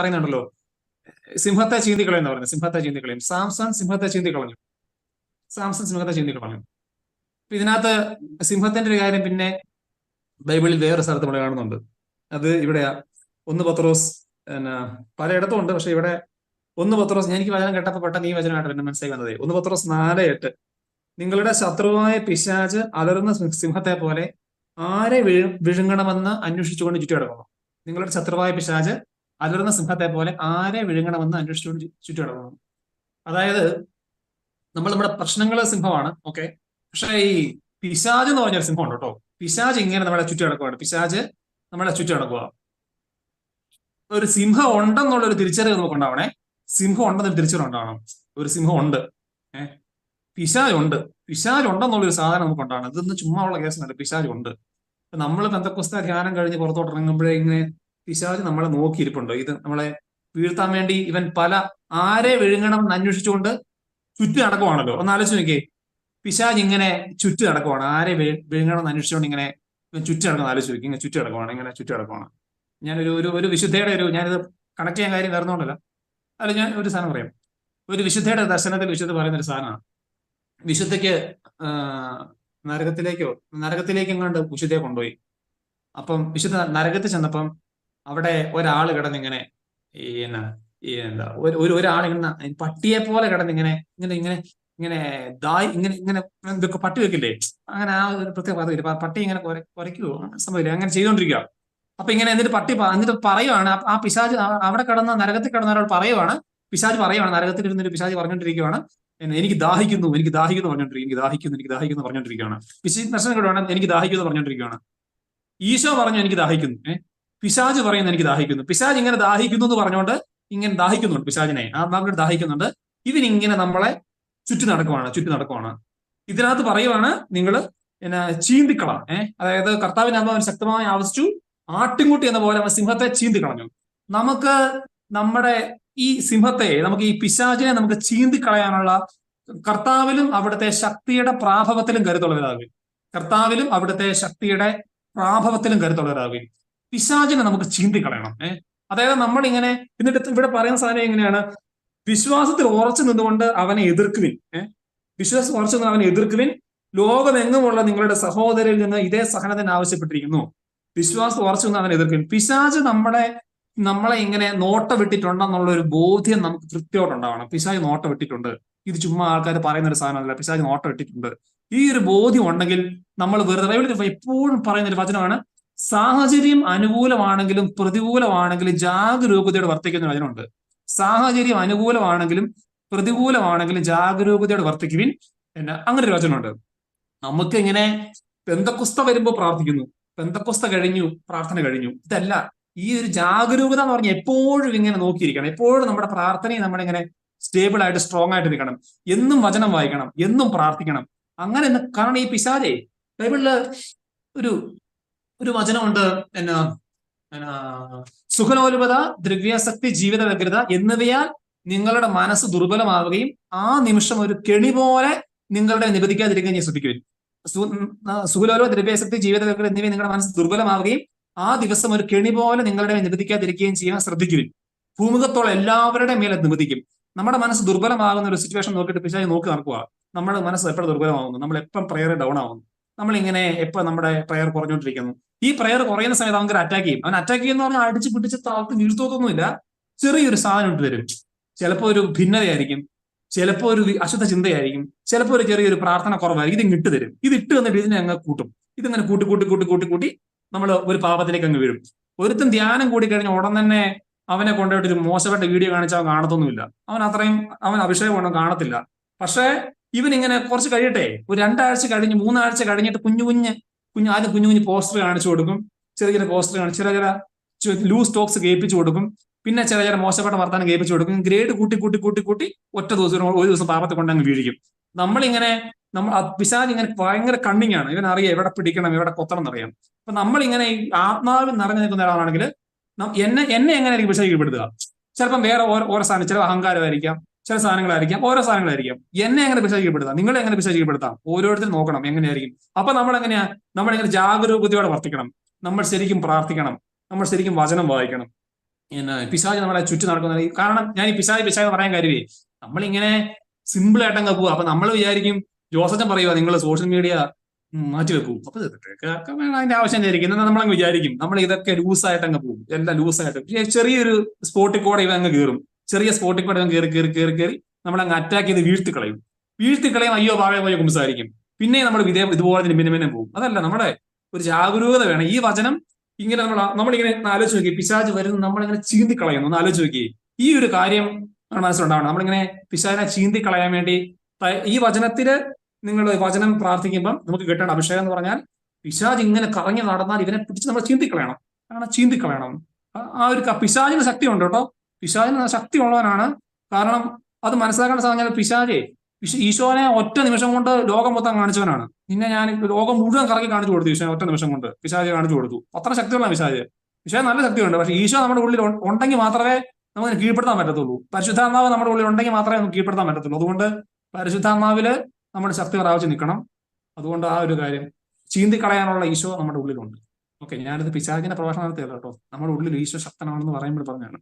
പറയുന്നുണ്ടല്ലോ. സിംഹത്തെ ചീന്തിക്കളയും എന്ന് പറയുന്നത്? സിംഹത്തെ ചീന്തിക്കളയും. സാംസൺ സിംഹത്തെ ചീന്തിക്കളഞ്ഞു. സാംസൺ സിംഹത്തെ ചീന്തിക്കളഞ്ഞു. അപ്പൊ ഇതിനകത്ത് സിംഹത്തിന്റെ ഒരു കാര്യം പിന്നെ ബൈബിളിൽ വേറെ സ്ഥലത്ത് നമ്മൾ കാണുന്നുണ്ട്. അത് ഇവിടെയാ. ഒന്ന് പത്രോസ് പിന്നെ പലയിടത്തും ഉണ്ട്. പക്ഷെ ഇവിടെ ഒന്ന് പത്രോസ് ഞാൻ എനിക്ക് വചനം കേട്ടപ്പോൾ പെട്ടെന്ന് ഈ വചനമായിട്ട് എന്നെ മനസ്സിലായി വന്നത്. ഒന്ന് പത്രോസ് നാല് എട്ട്. നിങ്ങളുടെ ശത്രുവായ പിശാജ് അലറുന്ന സിംഹത്തെ പോലെ ആരെ വിഴുങ്ങണമെന്ന് അന്വേഷിച്ചുകൊണ്ട് ചുറ്റി കിടക്കുന്നു നിങ്ങളുടെ ശത്രുവായ പിശാച് അലറുന്ന സിംഹത്തെ പോലെ ആരെ വിഴുങ്ങണമെന്ന് അന്വേഷിച്ചുകൊണ്ട് ചു- ചുറ്റി കിടക്കുന്നു അതായത് നമ്മൾ നമ്മുടെ പ്രശ്നങ്ങളെ സിംഹമാണ് ഓക്കെ പക്ഷെ ഈ പിശാജ് എന്ന് പറഞ്ഞൊരു സിംഹം ഉണ്ട് കേട്ടോ. പിശാജ് ഇങ്ങനെ നമ്മളെ ചുറ്റി കിടക്കുവാണ് പിശാജ് നമ്മളെ ചുറ്റി കിടക്കുക ഒരു സിംഹം ഉണ്ടെന്നുള്ളൊരു തിരിച്ചറിവ് നമുക്ക് ഉണ്ടാവണേ. സിംഹം ഉണ്ടെന്നൊരു തിരിച്ചറിവ് ഉണ്ടാവണം. ഒരു സിംഹം ഉണ്ട്. ഏഹ് പിശാജ് ഉണ്ട്. പിശാജ് ഉണ്ടെന്നുള്ളൊരു സാധനം നമുക്ക് ഉണ്ടാവണം. ഇതൊന്നും ചുമ്മാ ഉള്ള കേസൊന്നുമല്ല പിശാജ് ഉണ്ട്. നമ്മൾ പെന്തക്കുസ്ത ധ്യാനം കഴിഞ്ഞ് പുറത്തോട്ട് ഇറങ്ങുമ്പോഴേ ഇങ്ങനെ പിശാജ് നമ്മളെ നോക്കിയിരിപ്പുണ്ടോ. ഇത് നമ്മളെ വീഴ്ത്താൻ വേണ്ടി ഇവൻ പല ആരെ വിഴുങ്ങണം എന്ന് അന്വേഷിച്ചുകൊണ്ട് ചുറ്റി നടക്കുവാണല്ലോ. ഒന്ന് ആലോചിച്ച് നോക്കിയേ. പിശാജ് ഇങ്ങനെ ചുറ്റി നടക്കുവാണ്. ആരെ വിഴുങ്ങണം എന്ന് അന്വേഷിച്ചുകൊണ്ട് ഇങ്ങനെ ഇവൻ ചുറ്റി നടക്കുന്ന ആലോചിച്ച് നോക്കി ഇങ്ങനെ ചുറ്റി നടക്കുവാണ്. ഇങ്ങനെ ചുറ്റി നടക്കുവാണ്. ഞാനൊരു ഒരു ഒരു വിശുദ്ധയുടെ ഒരു ഞാനിത് കണക്ട് ചെയ്യാൻ കാര്യം വരുന്നോണ്ടല്ല അല്ല ഞാൻ ഒരു സാധനം പറയാം. ഒരു വിശുദ്ധയുടെ ദർശനത്തിൽ വിശുദ്ധ പറയുന്ന ഒരു സാധനമാണ്. വിശുദ്ധയ്ക്ക് നരകത്തിലേക്കോ നരകത്തിലേക്ക് എങ്ങാണ്ട് വിശുദ്ധയെ കൊണ്ടുപോയി. അപ്പം വിശുദ്ധ നരകത്തിൽ ചെന്നപ്പം അവിടെ ഒരാൾ കിടന്നിങ്ങനെ ഈ എന്താ ഒരു ഒരാളിങ്ങനെ പട്ടിയെ പോലെ കിടന്നിങ്ങനെ ഇങ്ങനെ ഇങ്ങനെ ഇങ്ങനെ ദായി ഇങ്ങനെ ഇങ്ങനെ എന്തൊക്കെ പട്ടി വെക്കില്ലേ? അങ്ങനെ ആ ഒരു പ്രത്യേക പദവില്ല പട്ടി ഇങ്ങനെ കുറയ്ക്കുവോ സംഭവമില്ല അങ്ങനെ ചെയ്തുകൊണ്ടിരിക്കുക അപ്പൊ ഇങ്ങനെ എന്നിട്ട് പട്ടി എന്നിട്ട് പറയുവാണ് ആ- പിശാജ് അവിടെ കിടന്ന നരകത്തിൽ കിടന്ന ഒരാൾ പറയുവാണ്. പിശാജ് പറയുവാണ് നരകത്തിൽ ഇരുന്നൊരു പിശാജ് പറഞ്ഞുകൊണ്ടിരിക്കുവാണ് എനിക്ക് ദാഹിക്കുന്നു എനിക്ക് ദാഹിക്കുന്നു പറഞ്ഞോണ്ടിരിക്കും എനിക്ക് ദാഹിക്കുന്നു എനിക്ക് ദാഹിക്കുന്നു പറഞ്ഞോണ്ടിരിക്കുകയാണ് പിശി ദർശനം കിട്ടുവാണ് എനിക്ക് ദാഹിക്കുന്നു പറഞ്ഞോണ്ടിരിക്കുകയാണ് ഈശോ പറഞ്ഞു എനിക്ക് ദാഹിക്കുന്നു. ഏഹ് പിശാജ് പറയുന്ന എനിക്ക് ദാഹിക്കുന്നു. പിശാജ് ഇങ്ങനെ ദാഹിക്കുന്നു എന്ന് പറഞ്ഞുകൊണ്ട് ഇങ്ങനെ ദാഹിക്കുന്നുണ്ട് പിശാജിനെ. ആത്മാവിനെ ദാഹിക്കുന്നുണ്ട്. ഇവനിങ്ങനെ നമ്മളെ ചുറ്റി നടക്കുവാണ് ചുറ്റി നടക്കുവാണ്. ഇതിനകത്ത് പറയുവാണ് നിങ്ങൾ പിന്നെ ചീന്തിക്കള. ഏഹ് അതായത് കർത്താവിന് അവൻ ശക്തമായി ആവശ്യിച്ചു ആട്ടിൻകുട്ടി എന്ന പോലെ അവൻ സിംഹത്തെ ചീന്തിക്കളഞ്ഞു. നമുക്ക് നമ്മുടെ ഈ സിംഹത്തെ നമുക്ക് ഈ പിശാചിനെ നമുക്ക് ചീന്തിക്കളയാനുള്ള കർത്താവിലും അവിടുത്തെ ശക്തിയുടെ പ്രാഭവത്തിലും കരുത്തുള്ളവരാകും കർത്താവിലും അവിടുത്തെ ശക്തിയുടെ പ്രാഭവത്തിലും കരുത്തുള്ളവരാകും പിശാചിനെ നമുക്ക് ചീന്തിക്കളയണം. ഏഹ് അതായത് നമ്മൾ ഇങ്ങനെ എന്നിട്ട് ഇവിടെ പറയുന്ന സാധനം എങ്ങനെയാണ്? വിശ്വാസത്തിൽ ഉറച്ചു നിന്നുകൊണ്ട് അവനെ എതിർക്കുവിൻ. ഏഹ് വിശ്വാസം ഉറച്ചു നിന്ന് അവനെ എതിർക്കുവിൻ. ലോകമെങ്ങുമുള്ള നിങ്ങളുടെ സഹോദരിൽ നിന്ന് ഇതേ സഹനത്തിന് ആവശ്യപ്പെട്ടിരിക്കുന്നു. വിശ്വാസം ഉറച്ചു നിന്ന് അവനെ എതിർക്കുവിൻ. പിശാജ് നമ്മളെ നമ്മളെ ഇങ്ങനെ നോട്ട വിട്ടിട്ടുണ്ടെന്നുള്ള ഒരു ബോധ്യം നമുക്ക് കൃത്യമായിട്ട് ഉണ്ടാവണം. പിശാജ് നോട്ട വിട്ടിട്ടുണ്ട് ഇത് ചുമ്മാ ആൾക്കാർ പറയുന്ന ഒരു സാധനമല്ല. പിശാജ് നോട്ട വിട്ടിട്ടുണ്ട് ഈ ഒരു ബോധ്യം ഉണ്ടെങ്കിൽ നമ്മൾ വെറുതെ എപ്പോഴും പറയുന്ന ഒരു വചനമാണ് സാഹചര്യം അനുകൂലമാണെങ്കിലും പ്രതികൂലമാണെങ്കിലും ജാഗരൂകതയോടെ വർത്തിക്കുന്ന വചനമുണ്ട്. സാഹചര്യം അനുകൂലമാണെങ്കിലും പ്രതികൂലമാണെങ്കിലും ജാഗരൂകതയോടെ വർത്തിക്കുവിൻ എന്നാ അങ്ങനെ ഒരു വചനമുണ്ട്. നമുക്ക് ഇങ്ങനെ പെന്തക്കുസ്ത വരുമ്പോൾ പ്രാർത്ഥിക്കുന്നു. പെന്തക്കുസ്ത കഴിഞ്ഞു പ്രാർത്ഥന കഴിഞ്ഞു. ഇതല്ല ഈ ഒരു ജാഗരൂകത എന്ന് പറഞ്ഞാൽ എപ്പോഴും ഇങ്ങനെ നോക്കിയിരിക്കണം. എപ്പോഴും നമ്മുടെ പ്രാർത്ഥനയെ നമ്മളിങ്ങനെ സ്റ്റേബിൾ ആയിട്ട് സ്ട്രോങ് ആയിട്ട് നിൽക്കണം. എന്നും വചനം വായിക്കണം എന്നും പ്രാർത്ഥിക്കണം. അങ്ങനെ കാരണം ഈ പിശാചെ ബൈബിളിൽ ഒരു ഒരു വചനമുണ്ട്. എന്നാ സുഖലോലുപത ദ്രവ്യാസക്തി ജീവിത വ്യഗ്രത എന്നിവയാൽ നിങ്ങളുടെ മനസ്സ് ദുർബലമാവുകയും ആ നിമിഷം ഒരു കെണി പോലെ നിങ്ങളുടെ നിബന്ധിക്കാതിരിക്കാൻ ഞാൻ ശ്രദ്ധിക്കുവിൻ. സുഖലോലുപ ദ്രവ്യാസക്തി ജീവിത വ്യഗ്രത എന്നിവ നിങ്ങളുടെ മനസ്സ് ദുർബലമാവുകയും ആ ദിവസം ഒരു കെണി പോലെ നിങ്ങളുടെ നിബന്ധിക്കാതിരിക്കുകയും ചെയ്യാൻ ശ്രദ്ധിക്കുവിൻ. ഭൂമുഖത്തോളം എല്ലാവരുടെ മേലെ നിബന്ധിക്കും. നമ്മുടെ മനസ്സ് ദുർബലമാകുന്ന ഒരു സിറ്റുവേഷൻ നോക്കിയിട്ട് പിശാചി നോക്കി നടക്കുക നമ്മുടെ മനസ്സ് എപ്പോഴും ദുർബലമാകുന്നു നമ്മൾ എപ്പം പ്രയർ ഡൗൺ ആവുന്നു. നമ്മളിങ്ങനെ എപ്പോൾ നമ്മുടെ പ്രയർ കുറഞ്ഞുകൊണ്ടിരിക്കുന്നു ഈ പ്രയർ കുറയുന്ന സമയത്ത് അവൻ അറ്റാക്ക് ചെയ്യും. അവൻ അറ്റാക്ക് ചെയ്യുന്ന പറഞ്ഞാൽ അടിച്ച് പിടിച്ച് താഴ്ത്ത് വീഴ്ത്തോക്കൊന്നുമില്ല ചെറിയൊരു സാധനം ഇട്ട് തരും. ചിലപ്പോൾ ഒരു ഭിന്നതയായിരിക്കും. ചിലപ്പോൾ ഒരു അശുദ്ധ ചിന്തയായിരിക്കും. ചിലപ്പോൾ ഒരു ചെറിയൊരു പ്രാർത്ഥന കുറവായിരിക്കും. ഇത് ഇട്ട് തരും. ഇത് ഇട്ട് തന്നിട്ട് ഇതിനെ അങ്ങ് കൂട്ടും. ഇതിങ്ങനെ കൂട്ടി കൂട്ടി കൂട്ടി കൂട്ടി കൂട്ടി നമ്മൾ ഒരു പാപത്തിലേക്ക് അങ്ങ് വീഴും. ഒരുത്തും ധ്യാനം കൂടി കഴിഞ്ഞ ഉടൻ തന്നെ അവനെ കൊണ്ടുപോയിട്ട് ഒരു മോശപ്പെട്ട വീഡിയോ കാണിച്ചാൽ അവൻ കാണത്തൊന്നുമില്ല. അവൻ അത്രയും അവൻ അഭിഷേകം ഒന്നും കാണത്തില്ല. പക്ഷേ ഇവൻ ഇങ്ങനെ കുറച്ച് കഴിയട്ടെ. ഒരു രണ്ടാഴ്ച കഴിഞ്ഞ് മൂന്നാഴ്ച കഴിഞ്ഞിട്ട് കുഞ്ഞു കുഞ്ഞ് കുഞ്ഞു ആദ്യം കുഞ്ഞു കുഞ്ഞു പോസ്റ്റർ കാണിച്ചു കൊടുക്കും. ചെറിയ ചെറിയ പോസ്റ്റർ കാണിച്ചു ചെറിയ ചെറിയ ലൂസ് ടോക്സ് കേൾപ്പിച്ചു കൊടുക്കും. പിന്നെ ചെറിയ ചെറിയ മോശപ്പെട്ട വർത്താനം കേൾപ്പിച്ചു കൊടുക്കും. ഗ്രേഡ് കൂട്ടി കൂട്ടി കൂട്ടി കൂട്ടി ഒറ്റ ദിവസം ഒരു ദിവസം പാപത്തെ കൊണ്ട് അങ്ങ് വീഴിക്കും. നമ്മളിങ്ങനെ നമ്മൾ പിശാജ് ഇങ്ങനെ ഭയങ്കര കണ്ണിങ് ആണ്. ഇവൻ അറിയാം എവിടെ പിടിക്കണം എവിടെ കൊത്തണം എന്നറിയാം. അപ്പൊ നമ്മളിങ്ങനെ ഈ ആത്മാവിൽ നിറഞ്ഞു നിൽക്കുന്ന ഒരാളാണെങ്കിൽ എന്നെ എന്നെ എങ്ങനെയായിരിക്കും പിശാജ് കീഴ്പ്പെടുത്തുക ചിലപ്പം വേറെ ഓരോ സാധനം ചില അഹങ്കാരമായിരിക്കാം. ചില സാധനങ്ങളായിരിക്കാം ഓരോ സാധനങ്ങളായിരിക്കാം. എന്നെ എങ്ങനെ പിശാചിക്കപ്പെടുത്താം നിങ്ങളെ എങ്ങനെ പിശാചിക്കപ്പെടുത്താം ഓരോരുത്തരും നോക്കണം എങ്ങനെയായിരിക്കും. അപ്പൊ നമ്മൾ എങ്ങനെയാ നമ്മൾ എങ്ങനെ ജാഗരൂകതയോടെ വർത്തിക്കണം? നമ്മൾ ശരിക്കും പ്രാർത്ഥിക്കണം. നമ്മൾ ശരിക്കും വചനം വായിക്കണം. പിന്നെ പിശാജ് നമ്മളെ ചുറ്റി നടക്കുന്ന കാരണം ഞാൻ ഈ പിശാജ് പിശാജ് പറയാൻ കാര്യമേ നമ്മളിങ്ങനെ സിമ്പിൾ ആയിട്ട് അങ്ങ് പോവാ. അപ്പൊ നമ്മൾ വിചാരിക്കും ജോസച്ചൻ പറയുക നിങ്ങൾ സോഷ്യൽ മീഡിയ മാറ്റി വെക്കൂ. അപ്പൊ അതിന്റെ ആവശ്യം വിചാരിക്കും എന്നാൽ നമ്മളങ്ങ് വിചാരിക്കും നമ്മൾ ഇതൊക്കെ ലൂസായിട്ട് അങ്ങ് പോകും. എല്ലാം ലൂസായിട്ട് ചെറിയൊരു സ്പോട്ടിൽ കൂടെ ഇവ അങ്ങ് കയറും. ചെറിയ സ്പോട്ടിൽ കൂടെ കയറി കയറി കയറി കയറി കയറി നമ്മളങ്ങ് അറ്റാക്ക് ചെയ്ത് വീഴ്ത്തി കളയും. വീഴ്ത്തി കളയും അയ്യോ പാവേ പോയോ കുംസാരിക്കും പിന്നെ നമ്മൾ വിധേയം ഇതുപോലെ തന്നെ പിന്നെ പോകും. അതല്ല നമ്മുടെ ഒരു ജാഗരൂകത വേണം. ഈ വചനം ഇങ്ങനെ നമ്മൾ നമ്മളിങ്ങനെ ആലോചിച്ച് നോക്കി പിശാജ് വരുന്നു നമ്മളിങ്ങനെ ചീന്തി കളയുന്നു. ഒന്ന് ആലോചിച്ച് നോക്കി ഈ ഒരു കാര്യം മനസ്സിലുണ്ടാവണം. നമ്മളിങ്ങനെ പിശാജിനെ ചീന്തി കളയാൻ വേണ്ടി ഈ വചനത്തിൽ നിങ്ങൾ വചനം പ്രാർത്ഥിക്കുമ്പം നമുക്ക് കിട്ടേണ്ട അഭിഷേകം എന്ന് പറഞ്ഞാൽ പിശാജ് ഇങ്ങനെ കറങ്ങി നടന്നാൽ ഇവനെ പിടിച്ച് നമ്മൾ ചീന്തി കളയണം. കാരണം ചീന്തി കളയണം. ആ- ഒരു പിശാജിന് ശക്തി ഉണ്ട് കേട്ടോ. പിശാചിന് ശക്തി ഉള്ളവനാണ് കാരണം അത് മനസ്സിലാക്കേണ്ട സാധനം പിശാജെ പിശ- ഈശോനെ ഒറ്റ നിമിഷം കൊണ്ട് ലോകം മൊത്തം കാണിച്ചവനാണ്. നിന്നെ ഞാൻ ലോകം മുഴുവൻ കറക്കി കാണിച്ചു കൊടുത്തു ഈശോനെ ഒറ്റ നിമിഷം കൊണ്ട്. പിശാചെ കാണിച്ചു കൊടുത്തു. അത്ര ശക്തിയുള്ള പിശാജ് പിശാജ് നല്ല ശക്തിയുണ്ട്. പക്ഷെ ഈശോ നമ്മുടെ ഉള്ളിൽ ഉണ്ടെങ്കിൽ മാത്രമേ നമുക്ക് കീഴ്പ്പെടുത്താൻ പറ്റത്തുള്ളൂ. പരിശുദ്ധാത്മാവ് നമ്മുടെ ഉള്ളിൽ ഉണ്ടെങ്കിൽ മാത്രമേ നമുക്ക് കീഴ്പ്പെടുത്താൻ പറ്റത്തുള്ളൂ. അതുകൊണ്ട് പരിശുദ്ധാത്മാവിൽ നമ്മുടെ ശക്തി പ്രാപിച്ച് നിൽക്കണം. അതുകൊണ്ട് ആ ഒരു കാര്യം ചീന്തി കളയാനുള്ള ഈശോ നമ്മുടെ ഉള്ളിലുണ്ട്. ഓക്കെ ഞാനിത് പിശാചിന്റെ പ്രഭാഷണം കേട്ടോ. നമ്മുടെ ഉള്ളിൽ ഈശോ ശക്തനാണെന്ന് പറയുമ്പോൾ പറഞ്ഞാണ്.